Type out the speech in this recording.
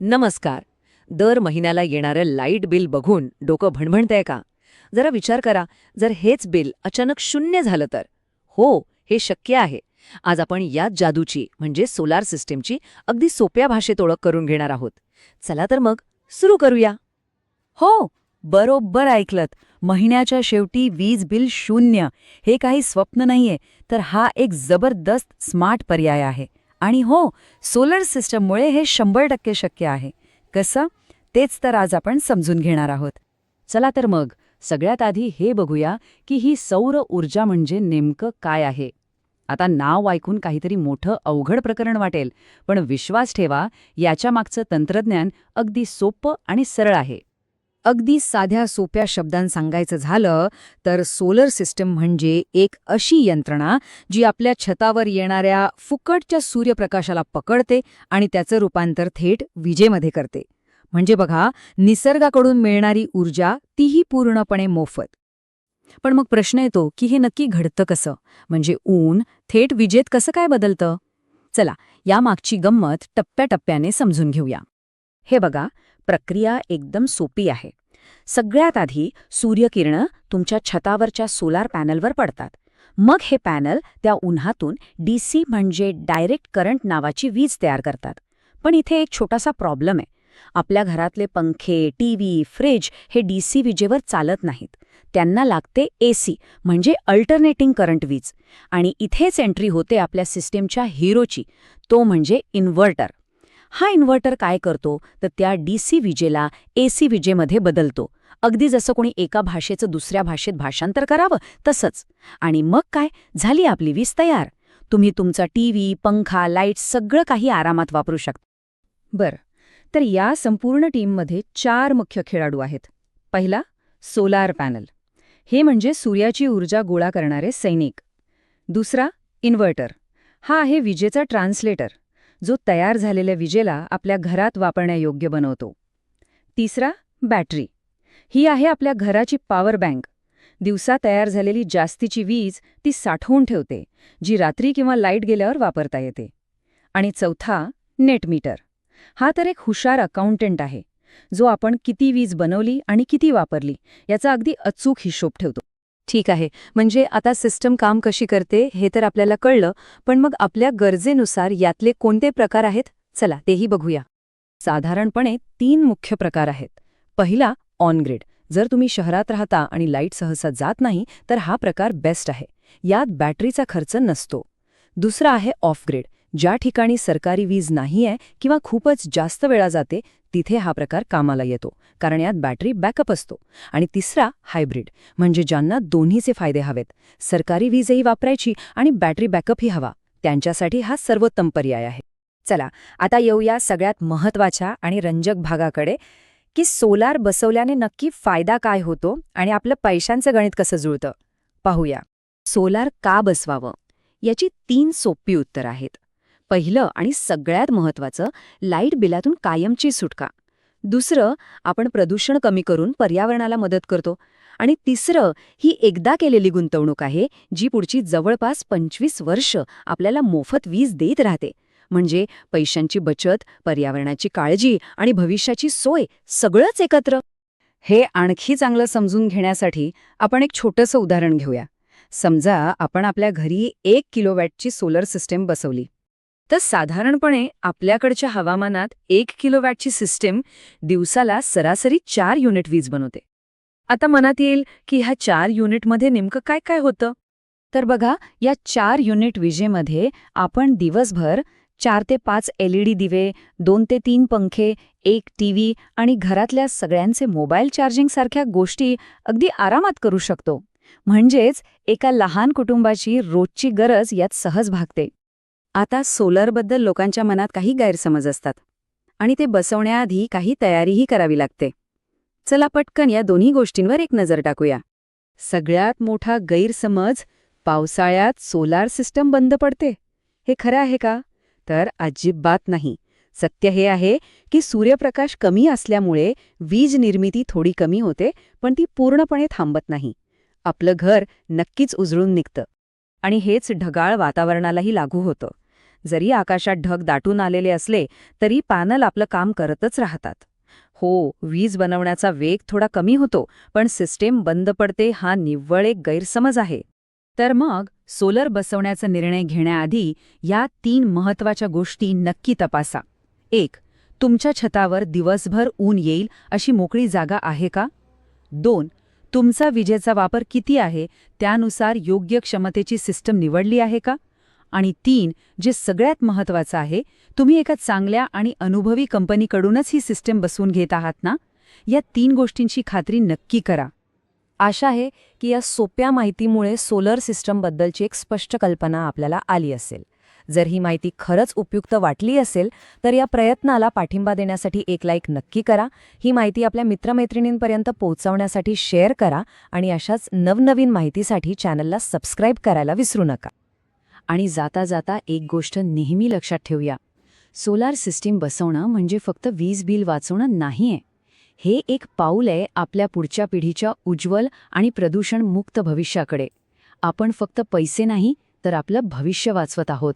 नमस्कार. दर महिन्याला येणारं लाइट बिल बघून डोकं भणभणतंय का? जरा विचार करा जर हेच बिल अचानक शून्य झालं तर. हो हे शक्य आहे. आज आपण याच जादूची म्हणजे सोलार सिस्टीमची अगदी सोप्या भाषेत ओळख करून घेणार आहोत. चला तर मग सुरू करूया. हो बरोबर ऐकलत. महिन्याच्या शेवटी वीज बिल शून्य. हे काही स्वप्न नाहीये तर हा एक जबरदस्त स्मार्ट पर्याय आहे. आणि हो सोलर सिस्टममुळे हे शंभर टक्के शक्य आहे. कसं? तेच तर आज आपण समजून घेणार आहोत. चला तर मग सगळ्यात आधी हे बघूया की ही सौर ऊर्जा म्हणजे नेमकं काय आहे. आता नाव ऐकून काहीतरी मोठं अवघड प्रकरण वाटेल पण विश्वास ठेवा याच्या मागचं तंत्रज्ञान अगदी सोपं आणि सरळ आहे. अगदी साध्या सोप्या शब्दांत सांगायचं झालं तर सोलर सिस्टम म्हणजे एक अशी यंत्रणा जी आपल्या छतावर येणाऱ्या फुकटच्या सूर्यप्रकाशाला पकडते आणि त्याचं रूपांतर थेट विजेमध्ये करते. म्हणजे बघा निसर्गाकडून मिळणारी ऊर्जा तीही पूर्णपणे मोफत. पण मग प्रश्न येतो की हे नक्की घडतं कसं? म्हणजे ऊन थेट विजेत कसं काय बदलतं? चला यामागची गंमत टप्प्याटप्प्याने समजून घेऊया. हे बघा प्रक्रिया एकदम सोपी आहे. सगळ्यात आधी सूर्यकिरणं तुमच्या छतावरच्या सोलार पॅनलवर पडतात. मग हे पॅनल त्या उन्हातून डीसी म्हणजे डायरेक्ट करंट नावाची वीज तयार करतात. पण इथे एक छोटासा प्रॉब्लेम आहे. आपल्या घरातले पंखे टीव्ही फ्रिज हे डीसी विजेवर चालत नाहीत. त्यांना लागते एसी म्हणजे अल्टरनेटिंग करंट वीज. आणि इथेच एंट्री होते आपल्या सिस्टीमच्या हिरोची तो म्हणजे इन्व्हर्टर हा इन्व्हर्टर काय करतो? तर त्या डी सी विजेला एसी विजेमध्ये बदलतो. अगदी जसं कोणी एका भाषेचं दुसऱ्या भाषेत भाषांतर करावं तसंच. आणि मग काय? झाली आपली वीज तयार. तुम्ही तुमचा टीव्ही पंखा लाइट सगळं काही आरामात वापरू शकता बरं. तर या संपूर्ण टीममध्ये चार मुख्य खेळाडू आहेत. पहिला सोलार पॅनल. हे म्हणजे सूर्याची ऊर्जा गोळा करणारे सैनिक. दुसरा इन्व्हर्टर. हा आहे विजेचा ट्रान्सलेटर. जो तयार झालेल्या विजेला आपल्या घरात वापरण्यायोग्य बनवतो. तिसरा बॅटरी. ही आहे आपल्या घराची पॉवर बँक. दिवसा तयार झालेली जास्तीची वीज ती साठवून ठेवते जी रात्री किंवा लाइट गेल्यावर वापरता येते. आणि चौथा नेट मीटर. हा तर एक हुशार अकाउंटंट आहे. जो आपण किती वीज बनवली आणि किती वापरली याचा अगदी अचूक हिशोब ठेवतो. ठीक आहे. म्हणजे आता सिस्टम काम कशी करते हे तर आपल्याला कळलं पण मग आपल्या गरजेनुसार यातले कोणते प्रकार आहेत? चला तेही बघूया. साधारणपणे तीन मुख्य प्रकार आहेत. पहिला ऑनग्रिड जर तुम्ही शहरात राहता आणि लाइट सहसा जात नाही तर हा प्रकार बेस्ट आहे. यात बॅटरीचा खर्च नसतो. दुसरा आहे ऑफग्रिड ज्या ठिकाणी सरकारी वीज नाहीये किंवा खूपच जास्त वेळा जाते तिथे हा प्रकार कामाला येतो कारण यात बॅटरी बॅकअप असतो. आणि तिसरा हायब्रिड म्हणजे ज्यांना दोन्हीचे फायदे हवेत. सरकारी वीजही वापरायची आणि बॅटरी बॅकअपही हवा. त्यांच्यासाठी हा सर्वोत्तम पर्याय आहे. चला आता येऊया सगळ्यात महत्त्वाच्या आणि रंजक भागाकडे की सोलार बसवल्याने नक्की फायदा काय होतो आणि आपलं पैशांचं गणित कसं जुळतं? पाहूया. सोलार का बसवावं? याची तीन सोपी उत्तर आहेत. पहिलं आणि सगळ्यात महत्त्वाचं लाइट बिलातून कायमची सुटका. दुसरं आपण प्रदूषण कमी करून पर्यावरणाला मदत करतो. आणि तिसरं ही एकदा केलेली गुंतवणूक आहे जी पुढची जवळपास पंचवीस वर्ष आपल्याला मोफत वीज देत राहते. म्हणजे पैशांची बचत पर्यावरणाची काळजी आणि भविष्याची सोय सगळंच एकत्र. हे आणखी चांगलं समजून घेण्यासाठी आपण एक छोटंसं उदाहरण घेऊया. समजा आपण आपल्या घरी एक किलोवॅटची सोलर सिस्टीम बसवली. तर साधारणपणे आपल्याकडच्या हवामानात एक किलोवॅटची सिस्टीम दिवसाला सरासरी चार युनिट वीज बनवते. आता मनात येईल की ह्या चार युनिटमध्ये नेमकं काय काय होतं? तर बघा या चार युनिट विजेमध्ये आपण दिवसभर चार ते पाच एलईडी दिवे दोन ते तीन पंखे एक टीव्ही आणि घरातल्या सगळ्यांचे मोबाईल चार्जिंगसारख्या गोष्टी अगदी आरामात करू शकतो. म्हणजेच एका लहान कुटुंबाची रोजची गरज यात सहज भागते. आता सोलरबद्दल लोकांच्या मनात काही गैरसमज असतात. आणि ते बसवण्याआधी काही तयारीही करावी लागते. चला पटकन या दोन्ही गोष्टींवर एक नजर टाकूया. सगळ्यात मोठा गैरसमज पावसाळ्यात सोलार सिस्टम बंद पडते. हे खरं आहे का? तर अजिबात नाही. सत्य हे आहे की सूर्यप्रकाश कमी असल्यामुळे वीज निर्मिती थोडी कमी होते पण ती पूर्णपणे थांबत नाही. आपलं घर नक्कीच उजळून निघतं. आणि हेच ढगाळ वातावरणालाही लागू होतं. जरी आकाशात ढग दाटून आलेले असले तरी पॅनल आपलं काम करतच राहतात. हो वीज बनवण्याचा वेग थोडा कमी होतो पण सिस्टेम बंद पडते हा निव्वळ एक गैरसमज आहे. तर मग सोलर बसवण्याचा निर्णय घेण्याआधी या तीन महत्त्वाच्या गोष्टी नक्की तपासा. एक तुमच्या छतावर दिवसभर ऊन येईल अशी मोकळी जागा आहे का? दोन तुमचा विजेचा वापर किती आहे? त्यानुसार योग्य क्षमतेची सिस्टम निवडली आहे का? आणि तीन जे सगळ्यात महत्वाचं आहे तुम्ही एका चांगल्या आणि अनुभवी कंपनीकडूनच ही सिस्टम बसवून घेत आहात ना? या तीन गोष्टींची खात्री नक्की करा. आशा आहे की या सोप्या माहितीमुळे सोलर सिस्टमबद्दलची एक स्पष्ट कल्पना आपल्याला आली असेल. जर ही माहिती खरंच उपयुक्त वाटली असेल तर या प्रयत्नाला पाठिंबा देण्यासाठी एक लाईक नक्की करा ही माहिती आपल्या मित्रमैत्रिणींपर्यंत पोहोचवण्यासाठी शेअर करा आणि अशाच नवनवीन माहितीसाठी चॅनलला सबस्क्राईब करायला विसरू नका. आणि जाता जाता एक गोष्ट नेहमी लक्षात ठेवूया. सोलार सिस्टीम बसवणं म्हणजे फक्त वीज बिल वाचवणं नाहीये. हे एक पाऊल आहे आपल्या पुढच्या पिढीच्या उज्ज्वल आणि प्रदूषणमुक्त भविष्याकडे. आपण फक्त पैसे नाही तर आपलं भविष्य वाचवत आहोत.